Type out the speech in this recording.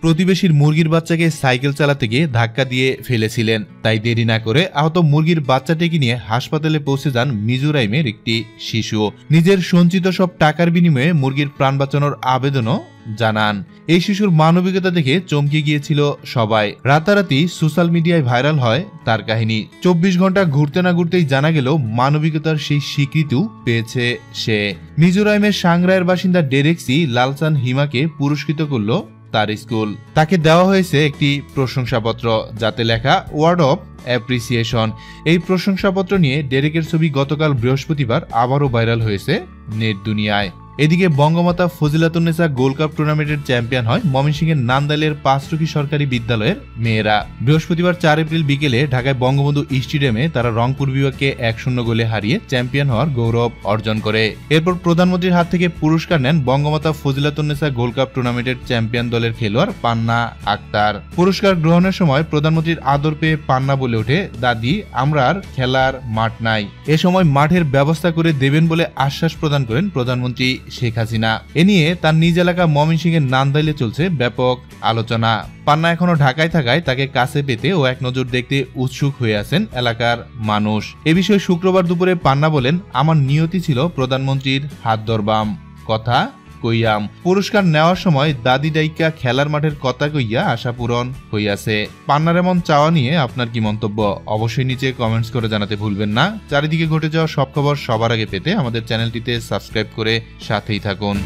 প্রতিবেশীর মুরগির বাচ্চাকে সাইকেল চালাতে গিয়ে ধাক্কা দিয়ে ফেলেছিলেন। তাই দেরি না করে আহত মুরগির বাচ্চাটিকে নিয়ে হাসপাতালে পৌঁছে যান মিজোরাইমের একটি শিশু। নিজের সঞ্চিত সব টাকার বিনিময়ে মুরগির প্রাণ বাঁচানোর আবেদনও জানান। এই শিশুর মানবিকতা দেখে চমকে গিয়েছিল সবাই। রাতারাতি সোশ্যাল মিডিয়ায় ভাইরাল হয় তার কাহিনী। চব্বিশ ঘণ্টা ঘুরতে না ঘুরতেই জানা গেল মানবিকতার সেই স্বীকৃতিও পেয়েছে সে। মিজোরামের সাংরাইয়ের বাসিন্দা ডেরেক্সি লালসান হিমাকে পুরস্কৃত করল তার স্কুল। তাকে দেওয়া হয়েছে একটি প্রশংসাপত্র, যাতে লেখা ওয়ার্ড অফ অ্যাপ্রিসিয়েশন এই প্রশংসাপত্র নিয়ে ডেরেকের ছবি গতকাল বৃহস্পতিবার আবারও ভাইরাল হয়েছে নেট দুনিয়ায়। এদিকে বঙ্গমাতা ফজিলাতুন্নেসা গোল্ড কাপ টুর্নামেন্টের চ্যাম্পিয়ন হয় ময়মনসিংহের নান্দাইলের পাঁচটুকি সরকারি বিদ্যালয়ের মেয়েরা। বৃহস্পতিবার চার এপ্রিল বিকেলে ঢাকায় বঙ্গবন্ধু স্টেডিয়ামে তারা রংপুর বিভাগকে এক শূন্য গোলে হারিয়ে চ্যাম্পিয়ন হওয়ার গৌরব অর্জন করে। এরপর প্রধানমন্ত্রীর হাত থেকে পুরস্কার নেন বঙ্গমাতা ফজিলাতুন্নেসা গোল্ড কাপ টুর্নামেন্টের চ্যাম্পিয়ন দলের খেলোয়াড় পান্না আক্তার। পুরস্কার গ্রহণের সময় প্রধানমন্ত্রীর আদর পেয়ে পান্না বলে ওঠে, দাদি, আমরা আর খেলার মাঠ নাই। এ সময় মাঠের ব্যবস্থা করে দেবেন বলে আশ্বাস প্রদান করেন প্রধানমন্ত্রী। শেখ হাসিনা। এ নিয়ে তার নিজ এলাকা ময়মনসিংহের নান্দাইলে চলছে ব্যাপক আলোচনা। পান্না এখনও ঢাকায় থাকায় তাকে কাছে পেতে ও এক নজর দেখতে উৎসুক হয়ে আছেন এলাকার মানুষ। এ বিষয়ে শুক্রবার দুপুরে পান্না বলেন, আমার নিয়তি ছিল প্রধানমন্ত্রীর হাত দরবাম কথা কইয়াম। পুরস্কার নেওয়ার সময় দাদি ডাইকা খেলার মাঠের কথা কইয়া আশা পূরণ হইয়াছে। পান্নার এমন চাওয়া নিয়ে আপনার কি মন্তব্য? অবশ্যই নিচে কমেন্টস করে জানাতে ভুলবেন না। চারিদিকে ঘটে যাওয়া সব খবর সবার আগে পেতে আমাদের চ্যানেলটিতে সাবস্ক্রাইব করে সাথেই থাকুন।